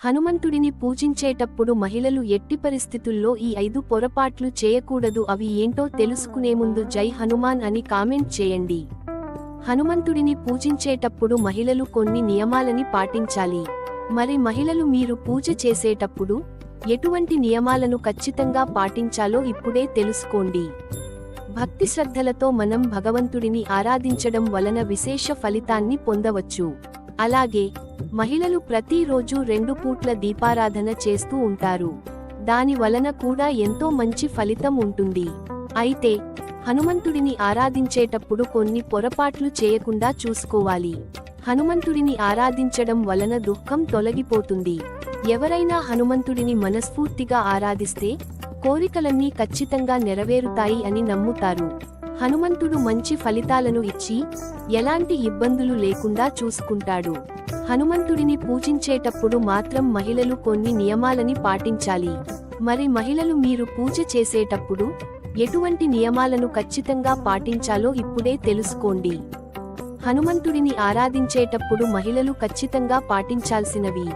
హనుమంతుడిని పూజించేటప్పుడు మహిళలు ఎట్టి పరిస్థితుల్లో ఈ ఐదు పొరపాట్లు చేయకూడదు అవి ఏంటో తెలుసుకునే ముందు జై హనుమాన్ అని కామెంట్ చేయండి. హనుమంతుడిని పూజించేటప్పుడు మహిళలు కొన్ని నియమాలని పాటించాలి. మరి మహిళలు మీరు పూజ చేసేటప్పుడు ఎటువంటి నియమాలను ఖచ్చితంగా పాటించాలో ఇప్పుడే తెలుసుకోండి. భక్తి శ్రద్ధలతో మనం భగవంతుడిని ఆరాధించడం వలన విశేష ఫలితాన్ని పొందవచ్చు. అలాగే మహిళలు ప్రతిరోజు రెండు పూట్ల దీపారాధన చేస్తూ ఉంటారు. దాని వలన కూడా ఎంతో మంచి ఫలితం ఉంటుంది. అయితే హనుమంతుడిని ఆరాధించేటప్పుడు కొన్ని పొరపాట్లు చేయకుండా చూసుకోవాలి. హనుమంతుడిని ఆరాధించడం వలన దుఃఖం తొలగిపోతుంది. ఎవరైనా హనుమంతుడిని మనస్ఫూర్తిగా ఆరాధిస్తే కోరికలన్నీ ఖచ్చితంగా నెరవేరుతాయి అని నమ్ముతారు. హనుమంతుడు మంచి ఫలితాలను ఇచ్చి ఎలాంటి ఇబ్బందులు లేకుండా చూసుకుంటాడు. హనుమంతుడిని పూజించేటప్పుడు మాత్రం మహిళలు కొన్ని నియమాలని పాటించాలి. మరి మహిళలు మీరు పూజ చేసేటప్పుడు ఎటువంటి నియమాలను ఖచ్చితంగా పాటించాలో ఇప్పుడే తెలుసుకోండి. హనుమంతుడిని ఆరాధించేటప్పుడు మహిళలు ఖచ్చితంగా పాటించాల్సినవి.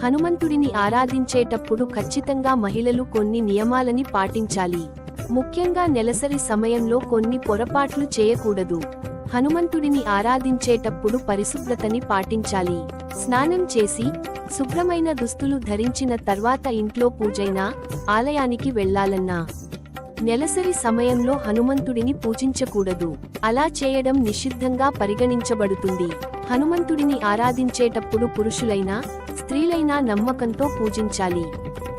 హనుమంతుడిని ఆరాధించేటప్పుడు ఖచ్చితంగా మహిళలు కొన్ని నియమాలని పాటించాలి. ముఖ్యంగా నెలసరి సమయంలో కొన్ని పొరపాట్లు చేయకూడదు. హనుమంతుడిని ఆరాధించేటప్పుడు పరిశుభ్రతని పాటించాలి. స్నానం చేసి శుభ్రమైన దుస్తులు ధరించిన తర్వాత ఇంట్లో పూజైనా ఆలయానికి వెళ్ళాలన్నా నెలసరి సమయంలో హనుమంతుడిని పూజించకూడదు. అలా చేయడం నిషిద్ధంగా పరిగణించబడుతుంది. హనుమంతుడిని ఆరాధించేటప్పుడు పురుషులైనా స్త్రీలైనా నమ్మకంతో పూజించాలి.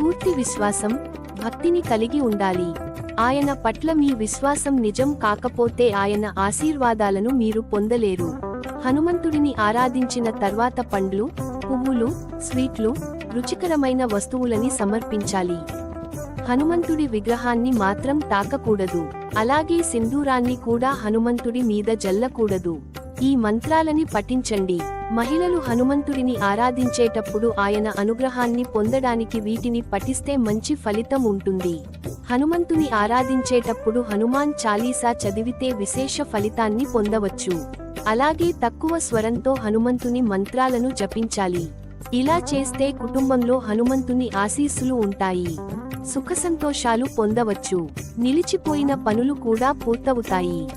పూర్తి విశ్వాసం భక్తిని కలిగి ఉండాలి. ఆయన పట్ల మీ విశ్వాసం నిజం కాకపోతే ఆయన ఆశీర్వాదాలను మీరు పొందలేరు. హనుమంతుడిని ఆరాధించిన తర్వాత పండ్లు పువ్వులు స్వీట్లు రుచికరమైన వస్తువులని సమర్పించాలి. హనుమంతుడి విగ్రహాన్ని మాత్రం తాకకూడదు. అలాగే సింధూరాన్ని కూడా హనుమంతుడి మీద జల్లకూడదు. ఈ మంత్రాలని పఠించండి. మహిళలు హనుమంతుడిని ఆరాధించేటప్పుడు ఆయన అనుగ్రహాన్ని పొందడానికి వీటిని పఠిస్తే మంచి ఫలితం ఉంటుంది. హనుమంతుని ఆరాధించేటప్పుడు హనుమాన్ చాలీసా చదివితే విశేష ఫలితాన్ని పొందవచ్చు. అలాగే తక్కువ స్వరంతో హనుమంతుని మంత్రాలను జపించాలి. ఇలా చేస్తే కుటుంబంలో హనుమంతుని ఆశీస్సులు ఉంటాయి. సుఖసంతోషాలు పొందవచ్చు. నిలిచిపోయిన పనులు కూడా పూర్తవుతాయి.